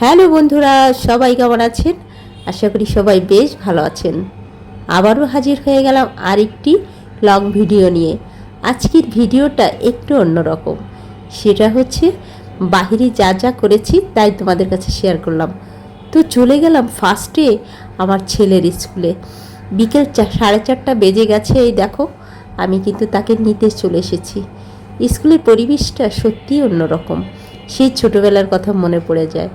Hello বন্ধুরা, সবাই কেমন আছেন? আশা করি সবাই বেশ ভালো আছেন। আবারও হাজির হয়ে গেলাম আরেকটি লং ভিডিও নিয়ে। আজকের ভিডিওটা একটু অন্যরকম সেটা হচ্ছে, বাহিরে যা যা করেছি তাই তোমাদের কাছে শেয়ার করলাম। তো চলে গেলাম ফার্স্টে আমার ছেলের স্কুলে বিকেল সাড়ে চারটা বেজে গেছে, এই দেখো, আমি কিন্তু তাকে নিতে চলে এসেছি। স্কুলের পরিবেশটা সত্যিই অন্যরকম সেই ছোটোবেলার কথা মনে পড়ে যায়।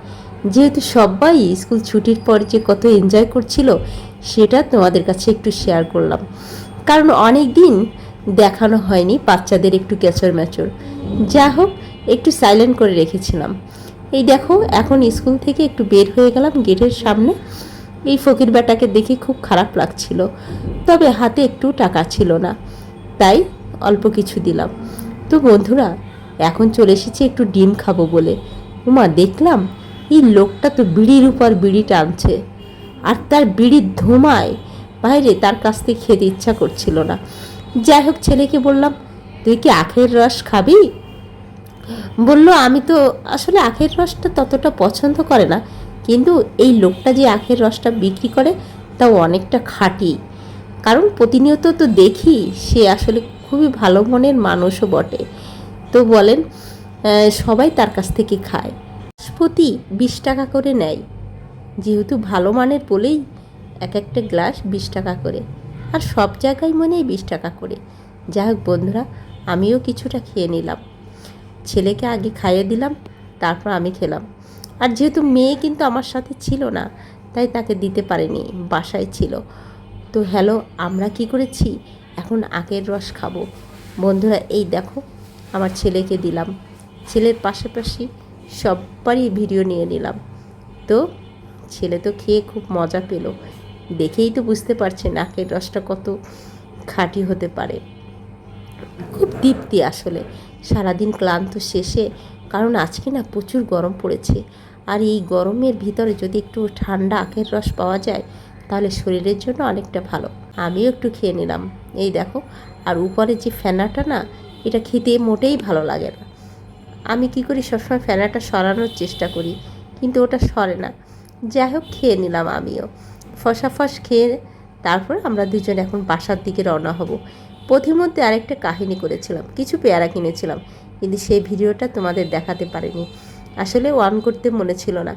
যেহেতু সবাই স্কুল ছুটির পর যে কত এনজয় করছিল, সেটা তোমাদের কাছে একটু শেয়ার করলাম। কারণ অনেক দিন দেখানো হয়নি বাচ্চাদের একটু ক্যাচর ম্যাচর যা হোক, একটু সাইলেন্ট করে রেখেছিলাম। এই দেখো, এখন স্কুল থেকে একটু বের হয়ে গেলাম গেটের সামনে। এই ফকির বেটাকে দেখে খুব খারাপ লাগছিল। তবে হাতে একটু টাকা ছিল না। তাই অল্প কিছু দিলাম। তো বন্ধুরা এখন চলে এসেছি একটু ডিম খাব বলে। উমা, দেখলাম এই লোকটা তো বিড়ির উপর বিড়ি টানছে। আর তার বিড়ির ধোঁমায় বাইরে তার কাছ থেকে খেতে ইচ্ছা করছিল না। যাই হোক, ছেলেকে বললাম, তুই কি আখের রস খাবি? বলল, আমি তো আসলে আখের রসটা ততটা পছন্দ করে না, কিন্তু এই লোকটা যে আখের রসটা বিক্রি করে তাও অনেকটা খাঁটি। কারণ প্রতিনিয়ত তো দেখি সে আসলে খুবই ভালো মনের মানুষও বটে। তো বলেন সবাই তার কাছ থেকে খায়। প্রতি বিশ টাকা করে নেয়। যেহেতু ভালো মানের বলেই এক একটা গ্লাস বিশ টাকা করে। আর সব জায়গায় মনে হয় বিশ টাকা করে। যাই হোক বন্ধুরা, আমিও কিছুটা খেয়ে নিলাম। ছেলেকে আগে খাইয়ে দিলাম, তারপর আমি খেলাম। আর যেহেতু মেয়ে কিন্তু আমার সাথে ছিল না, তাই তাকে দিতে পারিনি, বাসায় ছিল। তো হ্যালো, আমরা কি করেছি? এখন আখের রস খাব। বন্ধুরা, এই দেখো আমার ছেলেকে দিলাম। ছেলের পাশাপাশি সবারই ভিডিও নিয়ে নিলাম। তো ছেলে তো খেয়ে খুব মজা পেল। দেখেই তো বুঝতে পারছেন আখের রসটা কত খাঁটি হতে পারে। খুব তৃপ্তি আসলে। সারাদিন ক্লান্ত শেষে, কারণ আজকে না প্রচুর গরম পড়েছে। আর এই গরমের ভিতরে যদি একটু ঠান্ডা আখের রস পাওয়া যায়, তাহলে শরীরের জন্য অনেকটা ভালো। আমিও একটু খেয়ে নিলাম। এই দেখো, আর উপরে যে ফেনাটা না এটা খেতে মোটেই ভালো লাগে না। আমি কি করি, সবসময় ফেনাটা সরানোর চেষ্টা করি, কিন্তু ওটা সরে না। যাই হোক, খেয়ে নিলাম আমিও। ফসাফস খেয়ে তারপর আমরা দুজন এখন বাসার দিকে রওনা হব। পথিমধ্যে আরেকটা কাহিনী করেছিলাম, কিছু পেয়ারা কিনেছিলাম, কিন্তু সেই ভিডিওটা তোমাদের দেখাতে পারিনি। আসলে ওয়ান করতে মনে ছিল না।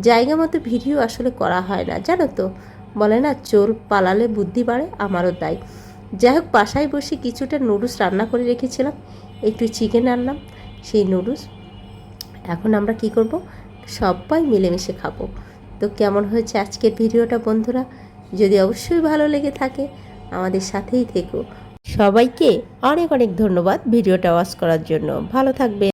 জায়গা মতো ভিডিও আসলে করা হয় না, জানো তো? বলে না, চোর পালালে বুদ্ধি বাড়ে, আমারও তাই। যাই হোক বাসায় বসে কিছুটা নুডলস রান্না করে রেখেছিলাম। একটু চিকেন আনলাম, সেই নুডলস। এখন আমরা কি করব? সবাই মিলেমিশে খাব। তো কেমন হয়েছে আজকের ভিডিওটা বন্ধুরা? যদি অবশ্যই ভালো লেগে থাকে, আমাদের সাথেই থেকো। সবাইকে অনেক অনেক ধন্যবাদ ভিডিওটা ওয়াচ করার জন্য। ভালো থাকবে